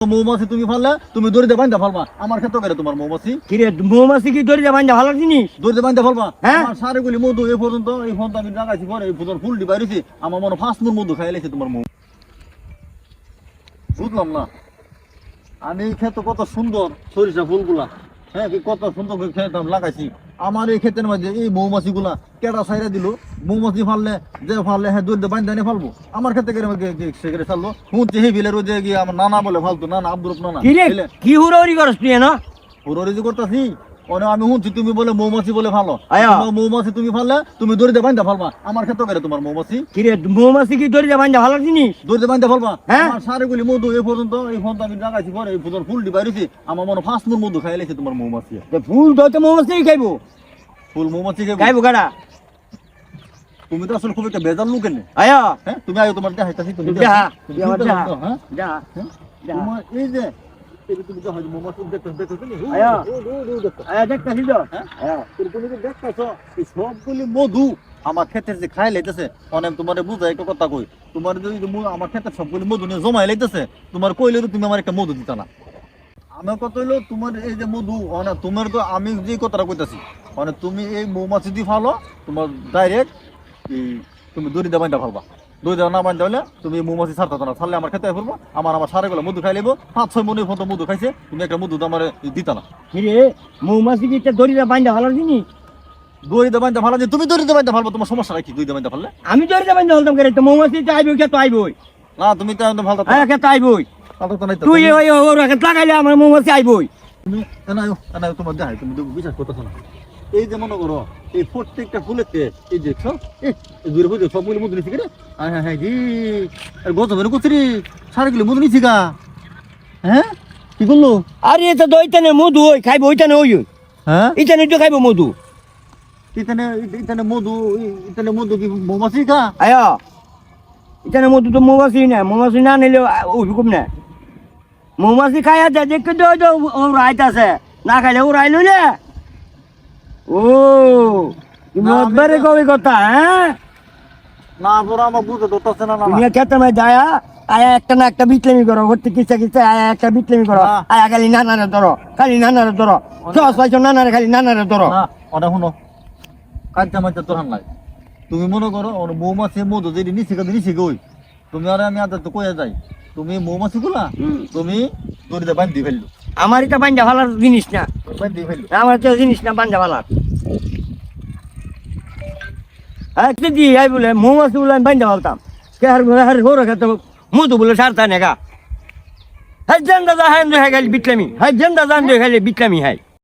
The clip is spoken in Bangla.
মৌমাছি তুমি ফাললে তুমি দড়িতে বান্ধা ফালবা। আমার ক্ষেত্রে তোমার মৌমাছি। মৌমাছি কি ধরে যাবেন ভালো জিনিস? দড়িতে বান্ধা ফালবা? হ্যাঁ? আমার সারেগুলি মধু এই পর্যন্ত এই ফোন আমি লাগাইছি পরে এই ফুল ফুল দিবাই রয়েছি আমার মনে মুর মধু খাই লেছে তোমার মৌ বুঝলাম না। আমি এই ক্ষেত্রে কত সুন্দর সরিষা ফুলগুলা। হ্যাঁ কি কত সুন্দর ক্ষেত লাগাইছি। আমার এই ক্ষেতের মধ্যে এই মৌমাছি গুলা কেটা সাইরা দিল? মৌমাছি ফাললে যে ফাললে হ্যাঁ দূর বান্ধা নিয়ে ফালবো। আমার ক্ষেত্রে করে সেখানে চাললো শুনছি হে বিলের ওই যে গিয়ে আমার নানা বলে ফালতো নানা আব্দুল নানা। কি হুড়ি করস তুই না করতেছি? মানে আমি শুনছি তুমি বলে মৌমাছি বলে ভালো মৌমাছি তুমি ফাললে তুমি দড়িতে বান্ধা ফালবা। আমার ক্ষেত্রে করে তোমার মৌমাছি কিরে মৌমাছি কি যাবেন ভালো জিনিস? দড়িতে বান্ধা ফালবা? হ্যাঁ? আমার সারেগুলি মধু এই পর্যন্ত এই ফোন আমি লাগাইছি পরে এই ফুল ফুল দিবাই রয়েছি আমার মনে ফার্স্ট মুর মধু খাই লেছে তোমার মৌমাছি ফুল ধরতে মৌমাছি খাইবো। ফুল মৌমাছি খাইবো। খাইবো কারা? তুমি তো আসলে খুব একটা বেজার লোক এনে। আয়া। হ্যাঁ তুমি আয়ো তোমার দেখাইতাছি তুমি দেখা, তুমি আমার দেখা। হ্যাঁ? হ্যাঁ? তোমার এই যে তুমি দেখো মৌমাছি দেখতে দেখতে তুমি? আয়া। ও, ও, ও, দেখো। আয়া দেখতাছি তো। হ্যাঁ? তুমি যে দেখতেছো? এই সবগুলি মধু আমার ক্ষেতের যে খাই লাইতেছে অনেক তোমার একটা কথা কই। তোমার যদি মু- আমার ক্ষেতের সবগুলি মধু নিয়ে জমাই লাইতেছে তোমার কইলে তো তুমি আমার একটা মধু দিতা না। আমার কথা হইল তোমার এই যে মধু তোমার তো আমি যে কথাটা কইতাছি মানে তুমি এই মৌমাছি দিয়ে ফালো তোমার ডাইরেক্ট তুমি দড়ি দেবাই দা ফালবা। দড়ি দেওয়া না বান্ধা হলে তুমি মৌমাছি ছাড়তে না। ছাড়লে আমার খেতে ফেলব আমার আমার সারেগুলো মধু খাই লিবো। পাঁচ ছয় মনে মতো মধু খাইছে। তুমি একটা মধু আমার দিতা না। কিরে মৌমাছি কি জিনিস? দড়ি দেবাই দা ফালা তুমি দড়ি দেবাই দা ফালবো তোমার সমস্যা নাকি দড়ি দেবাই দা ফাললে? আমি ধরে যাবেন হলতাম করে তো মৌমাছি আইবই কে তো আইবই। না তুমি তো একদম ভালো আয়া কে তো আইবই। তুই ওই ওর লাগাইলে আমার মৌমাছি আইবই। তুমি এনায়ো এনায়ো তোমার দেখাই তুমি বিশ্বাস করতেছো না। এই যে মনে করো এই প্রত্যেকটা ফুলেতে এই দেখছ দূরে বুঝে সবগুলো মধু নিছি কেন হ্যাঁ হ্যাঁ হ্যাঁ জি। আর গত বের করছি রে সারা কিলো মধু নিছি গা। হ্যাঁ? কি করল? আরে তো দইতানে মধু ওই খাইবো ওইটানে ওই হ্যাঁ? ইতানে তো খাইবো মধু। ইতানে ইতানে মধু ইতানে মধু কি মৌমাছি গা? আয়া ইতানে মধু তো মৌমাছি না মৌমাছি না নিলে ওইরকম না। মৌমাছি খাই আছে দেখে তো ওই তো ও রাইতাছে না খাইলে ও রাইল না। ও তুমি কবি কথা হ্যাঁ? না বড় আমার বুঝতে ধরতেছে না তুমি খেতে মে যায়া আয়া একটা না একটা বিটলেমি করো ভর্তি কিসে কিসে আয়া একটা বিটলেমি করো। আয়া খালি নানারে ধরো খালি নানারে ধরো। সস পাইছো নানারে খালি নানারে ধরো। ওটা শুনো কাঁচা মাচা তোর নাই তুমি মনে করো ওর মৌমাছি মধু যদি নিচে গা নিচে গই তুমি আর আমি আদা তো কয়ে যাই। তুমি মৌমাছি গুলা। তুমি দড়িতে বান্ধি ফেলল। আমার এটা বাঞ্জা ভালার জিনিস না। বান্ধি ফেলল। আমার তো জিনিস না বান্ধা ভালার। একটা দিয়ে আই বলে, মৌমাছি বলে আমি বাঞ্জা ভালতাম কে হার হার ঘোর খেতে মধু বলে সারতা নেগা। হ্যাঁ জেন্দা যা হ্যাঁ হ্যাঁ খালি বিটলামি হ্যাঁ জান খালি বিটলামি হ্যাঁ